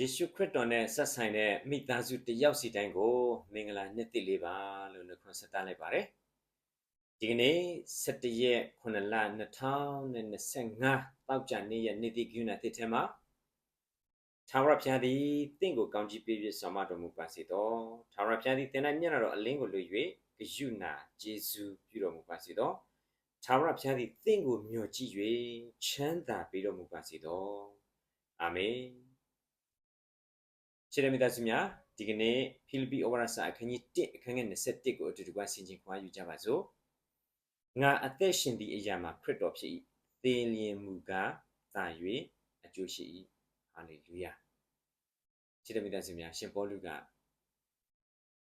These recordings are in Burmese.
ယေရှုခရစ်တော်နဲ့ဆက်ဆိုင်တဲ့မိသားစုတစ်ယောက်စီတိုင်းကိုမင်္ဂလာနှစ်သိလေးပါလို့နှုတ်ခွန်းဆက်တလိုက်ပါတယ်ဒီကနေ့17ရက်9လ2025တောက်ကြနေ့ရဲ့နေ့တိကုဏတစ်ထဲမှာသာဝရဖျားသည်တင့်ကိုကောင်းကြီးပေးပြီးဆောင်မတော်မူပါစေတော့သာဝရဖျားသည်တင်၌မျက်နှာတော်အလင်းကိုလွှ၍ဂယုဏဂျေဇုပြုတော်မူပါစေတော့သာဝရဖျားသည်တင့်ကိုမျှော်ကြည့်၍ချမ်းသာပေးတော်မူပါစေတော့အာမင် ရှေ့ရမိသားစုများဒီကနေ့ဖိလိပ္ပိဩဝါဒစာအခန်းကြီး1အခန်းငယ်21ကိုအတူတူကဆင်ခြင်ခွာယူကြပါစို့ငါအသက်ရှင်သည့်အရာမှာခရစ်တော်ဖြစ်၏သေလျင်မူကားသာ၍အကျိုးရှိ၏ဟာလေလုယာရှေ့ရမိသားစုများရှင်ပေါလုက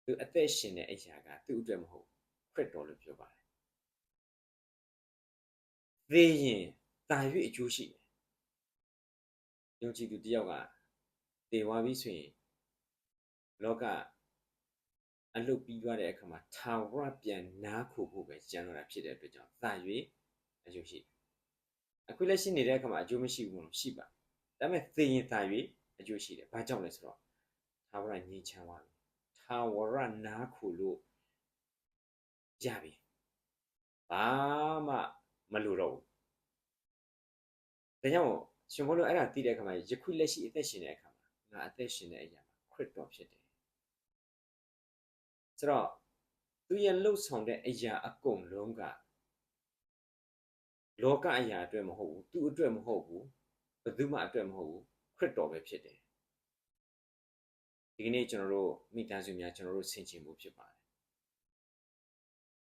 သူအသက်ရှင်တဲ့အရာကသူ့အတွက်မဟုတ်ခရစ်တော်လို့ပြောပါတယ်သေရင်သာ၍အကျိုးရှိတယ်ယုံကြည်သူတစ်ယောက်က တေဝါပြီဆိုရင်လောကအလုတ်ပြီးသွားတဲ့အခါမှာထာဝရပြန်နားခိုဖို့ပဲကြံတော့တာဖြစ်တဲ့အတွက်ကြောင့်သာ၍အကျိုးရှိတယ်အခုလက်ရှိနေတဲ့အခါမှာအကျိုးမရှိဘူးလို့ရှိပါဒါပေမဲ့သိရင်သာ၍အကျိုးရှိတယ်ဘာကြောင့်လဲဆိုတော့ထာဝရငြိမ်းချမ်းသွားပြီထာဝရနားခိုလို့ရပြီဘာမှမလိုတော့ဘူးဒါကြောင့်ရှင်ဘောလို့အဲ့ဒါသိတဲ့အခါမှာယခုလက်ရှိအသက်ရှင်တဲ့အခါမှာ ငါအသက်ရှင်တဲ့အရာမှာခရစ်တော်ဖြစ်တယ်ဆိုတော့သူရဲ့လှုပ်ဆောင်တဲ့အရာအကုန်လုံးကလောကအရာအတွက်မဟုတ်ဘူးသူအတွက်မဟုတ်ဘူးဘယ်သူမှအတွက်မဟုတ်ဘူးခရစ်တော်ပဲဖြစ်တယ်ဒီကနေ့ကျွန်တော်တို့မိသားစုများကျွန်တော်တို့ဆင်ခြင်မှုဖြစ်ပါတယ်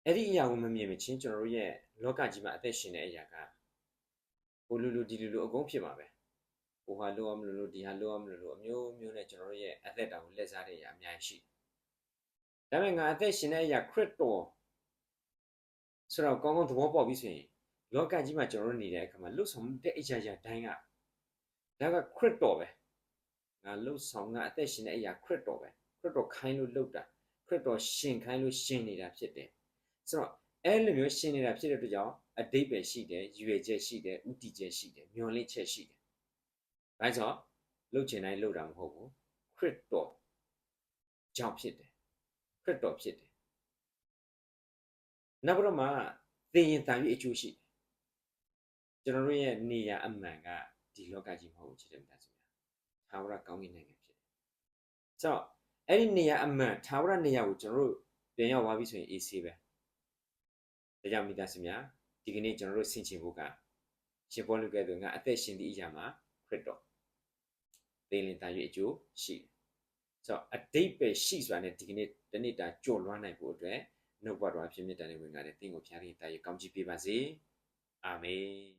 အဲ့ဒီအရာကိုမမြင်မချင်းကျွန်တော်တို့ရဲ့လောကကြီးမှာအသက်ရှင်တဲ့အရာကဟိုလူလူဒီလူလူအကုန်ဖြစ်မှာပဲ ဟိုဟာလိုအောင်မလို့လို့ဒီဟာလိုအောင်မလို့လို့အမျိုးမျိုးနဲ့ကျွန်တော်တို့ရဲ့အသက်တာကိုလက်စားတဲ့အရာအများကြီးရှိတယ်ဒါပေမဲ့ငါအသက်ရှင်တဲ့အရာခရစ်တော်ဆိုတော့ကောင်းကောင်းသဘောပေါက်ပြီဆိုရင်လောကကြီးမှာကျွန်တော်တို့နေတဲ့အခါမှာလွတ်ဆောင်တဲ့အရာရာတိုင်းကဒါကခရစ်တော်ပဲငါလွတ်ဆောင်ငါအသက်ရှင်တဲ့အရာခရစ်တော်ပဲခရစ်တော်ခိုင်းလို့လုပ်တာခရစ်တော်ရှင်ခိုင်းလို့ရှင်နေတာဖြစ်တယ်ဆိုတော့အဲ့လိုမျိုးရှင်နေတာဖြစ်တဲ့အတွက်ကြောင့်အတိတ်ပဲရှိတယ်ရွေချက်ရှိတယ်ဥတီချက်ရှိတယ်မျောလင့်ချက်ရှိတယ်။ ဒါကြောင့်လှုပ်ချင်တိုင်းလှုပ်တာမဟုတ်ဘူးခရစ်တော်ကြောင့်ဖြစ်တယ်ခရစ်တော်ဖြစ်တယ်။နောက်ပြီးတော့မှသင်ရင်တန်၍အကျိုးရှိတယ်။ကျွန်တော်တို့ရဲ့နေရာအမှန်ကဒီလောကကြီးမဟုတ်ဘူးချစ်တဲ့မိသားစုများ။သာဝရကောင်းကင်နိုင်ငံဖြစ်တယ်။ဆိုတော့အဲ့ဒီနေရာအမှန်သာဝရနေရာကိုကျွန်တော်တို့ပြန်ရောက်သွားပြီဆိုရင်အေးဆေးပဲ။ဒါကြောင့်မိသားစုများဒီကနေ့ကျွန်တော်တို့ဆင်ခြင်ဖို့ကရှင်ဘောလူကဲ့သို့ငါအသက်ရှင်သည့်အရာမှာ ခရစ်တော်သေလင်တန်၍အကျိုးရှိတယ်။ဆိုတော့အတိတ်ပဲရှိစွာနဲ့ဒီကနေ့တနေ့တာကြော်လွှမ်းနိုင်ဖို့အတွက်နှုတ်ဘတော်အဖြစ်မြတ်တန်တဲ့ဝင်ကတဲ့သင်ကိုဖျားရင်တာရကောင်းချီးပေးပါစေ။အာမင်။